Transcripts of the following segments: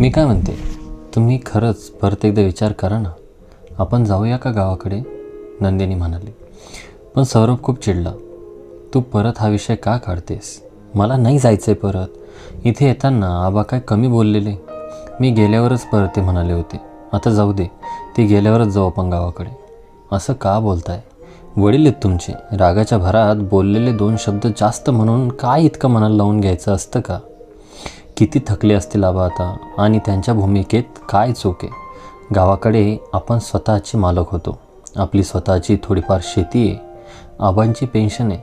मी काय म्हणते? तुम्ही खरंच परत एकदा विचार करा ना. आपण जाऊया का गावाकडे? नंदिनी म्हणाली. पण सौरभ खूप चिडला. तू परत हा विषय का काढतेस? मला नाही जायचं आहे परत. इथे येताना आबा काय कमी बोललेले? मी गेल्यावरच परत ते म्हणाले होते. आता जाऊ दे. ते गेल्यावरच जाऊ आपण गावाकडे. असं का बोलताय? वडील आहेत तुमचे. रागाच्या भरात बोललेले दोन शब्द जास्त म्हणून काय इतकं मनाला लावून घ्यायचं असतं का? किती थकले असतील आबा आता? आणि त्यांच्या भूमिकेत काय चूक आहे? गावाकडे आपण स्वतःचे मालक होतो. आपली स्वतःची थोडीफार शेती आहे. आबांची पेन्शन आहे.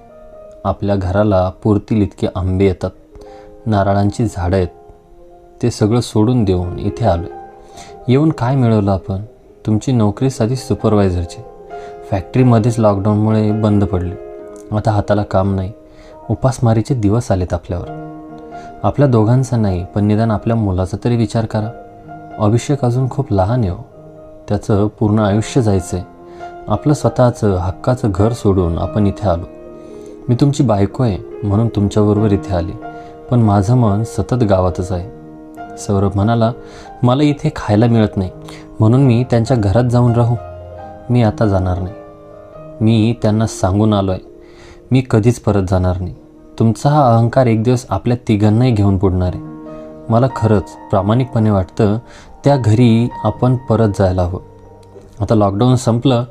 आपल्या घराला पुरतील इतके आंबे येतात. नारळांची झाडं आहेत. ते सगळं सोडून देऊन इथे आलो आहे येऊन काय मिळवलं आपण? तुमची नोकरी साधी सुपरवायझरची. फॅक्टरीमध्येच लॉकडाऊनमुळे बंद पडली. आता हाताला काम नाही. उपासमारीचे दिवस आलेत आपल्यावर. आपल्या दोघांचा नाही पण निदान आपल्या मुलाचा तरी विचार करा. अभिषेक अजून खूप लहान आहे हो. त्याचं पूर्ण आयुष्य जायचं आहे आपलं स्वतःचं हक्काचं घर सोडून आपण इथे आलो. मी तुमची बायको आहे म्हणून तुमच्याबरोबर इथे आली. पण माझं मन सतत गावातच आहे. सौरभ म्हणाला मला इथे खायला मिळत नाही. म्हणून मी त्यांच्या घरात जाऊन राहू. मी आता जाणार नाही. मी त्यांना सांगून आलो आहे मी कधीच परत जाणार नाही. तुमचा हा अहंकार एक दिवस आपल्या तिघांनाही घेऊन बुडणार आहे. मला खरंच प्रामाणिकपणे वाटतं त्या घरी आपण परत जायला हवं. आता लॉकडाऊन संपलं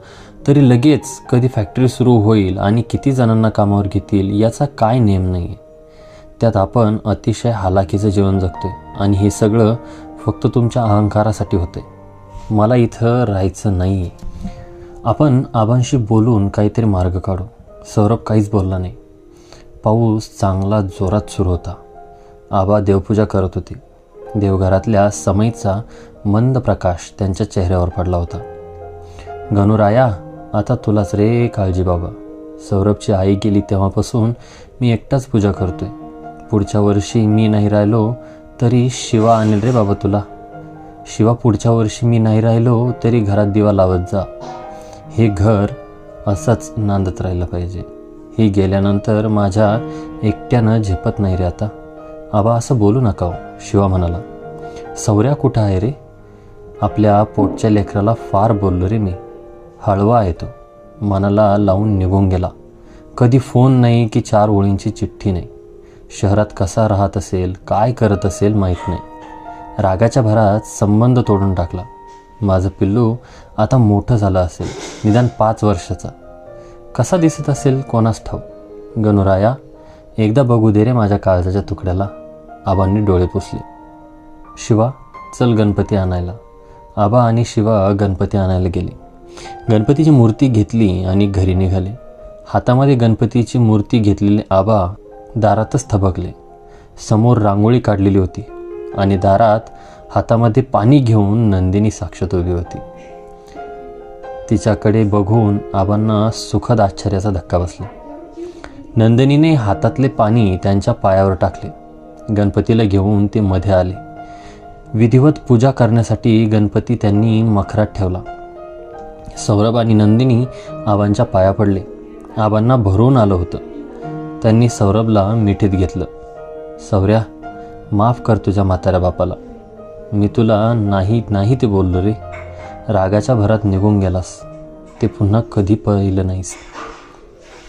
तरी लगेच कधी फॅक्टरी सुरू होईल आणि किती जणांना कामावर घेतील याचा काय नेम नाही आहे त्यात आपण अतिशय हालाकीचं जीवन जगतो आहे आणि हे सगळं फक्त तुमच्या अहंकारासाठी होतंय. मला इथं राहायचं नाही आहे आपण आबांशी बोलून काहीतरी मार्ग काढू. सौरभ काहीच बोलला नाही. पाऊस चांगला जोरात सुरू होता. आबा देवपूजा करत होती. देवघरातल्या समईचा मंद प्रकाश त्यांच्या चेहऱ्यावर पडला होता. गणुराया आता तुलाच रे काळजी बाबा. सौरभची आई गेली तेव्हापासून मी एकटाच पूजा करतोय. पुढच्या वर्षी मी नाही राहिलो तरी शिवा आणेल रे बाबा तुला. शिवा पुढच्या वर्षी मी नाही राहिलो तरी घरात दिवा लावत जा. हे घर असंच नांदत राहिलं पाहिजे. ही गेल्यानंतर माझ्या एकट्यानं झेपत नाही रे आता. आबा असं बोलू नका हो शिवा म्हणाला. सौऱ्या कुठं आहे रे? आपल्या पोटच्या लेकराला फार बोललो रे मी. हळवा आहे तो. मनाला लावून निघून गेला. कधी फोन नाही की चार ओळींची चिठ्ठी नाही. शहरात कसा राहत असेल काय करत असेल माहीत नाही. रागाच्या भरात संबंध तोडून टाकला. माझं पिल्लू आता मोठं झालं असेल. निदान पाच वर्षाचा. कसा दिसत असेल कोणास ठाऊ गणुराया एकदा बघू दे रे माझ्या काळजाच्या तुकड्याला. आबांनी डोळे पुसले. शिवा चल गणपती आणायला. आबा आणि शिवा गणपती आणायला गेले. गणपतीची मूर्ती घेतली आणि घरी निघाले. हातामध्ये गणपतीची मूर्ती घेतलेले आबा दारातच थबकले. समोर रांगोळी काढलेली होती आणि दारात हातामध्ये पाणी घेऊन नंदिनी साक्षात उभी होती. तिच्याकडे बघून आबांना सुखद आश्चर्याचा धक्का बसला. नंदिनीने हातातले पाणी त्यांच्या पायावर टाकले. गणपतीला घेऊन ते मध्ये आले. विधिवत पूजा करण्यासाठी गणपती त्यांनी मखरात ठेवला. सौरभ आणि नंदिनी आबांच्या पाया पडले. आबांना भरून आलं होतं. त्यांनी सौरभला मिठीत घेतलं. सौऱ्या माफ कर तुझ्या म्हाताऱ्या बापाला. मी तुला नाही नाही ते बोललो रे. रागाच्या भरात निघून गेलास. ते पुन्हा कधी पाहिलं नाहीस.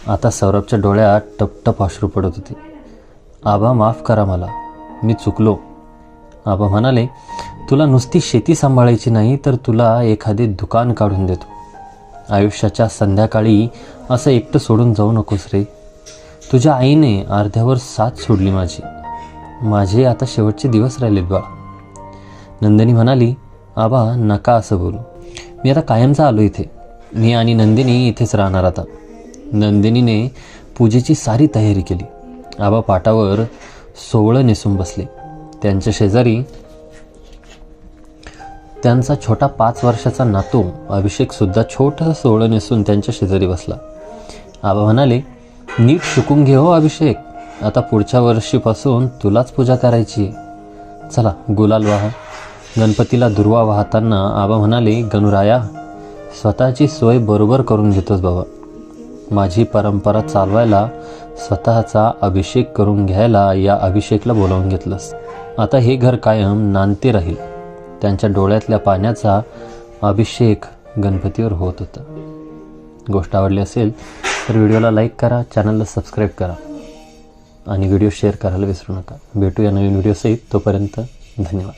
आता सौरभच्या डोळ्यात टपटप अश्रू पडत होते. आबा माफ करा मला. मी चुकलो. आबा म्हणाले तुला नुसती शेती सांभाळायची नाही तर तुला एखादे दुकान काढून देतो. आयुष्याच्या संध्याकाळी असं एकटं सोडून जाऊ नकोस रे. तुझ्या आईने अर्ध्यावर साथ सोडली माझी. माझे आता शेवटचे दिवस राहिलेत बाळा. नंदिनी म्हणाली आबा नका असं बोलू. मी आता कायमचा आलो इथे. मी आणि नंदिनी इथेच राहणार आता. नंदिनीने पूजेची सारी तयारी केली. आबा पाटावर सोवळं नेसून बसले. त्यांच्या शेजारी त्यांचा छोटा पाच वर्षाचा नातू अभिषेकसुद्धा छोटं सोहळं नेसून त्यांच्या शेजारी बसला. आबा म्हणाले नीट शिकून घे हो अभिषेक. आता पुढच्या वर्षीपासून तुलाच पूजा करायची आहे. चला गुलाल वाहा. गणपतीला दुर्वा वाहताना आबा म्हणाले गणुराया स्वतःची सोय बरोबर करून घेतोस बाबा. माझी परंपरा चालवायला स्वतःचा अभिषेक करून घ्यायला या अभिषेकला बोलावून घेतलंस. आता हे घर कायम नांदते राहील. त्यांच्या डोळ्यातल्या पाण्याचा अभिषेक गणपतीवर होत होता. गोष्ट आवडली असेल तर व्हिडिओला लाईक करा चॅनलला सबस्क्राईब करा आणि व्हिडिओ शेअर करायला विसरू नका. भेटूया नवीन व्हिडिओ सहित तोपर्यंत धन्यवाद.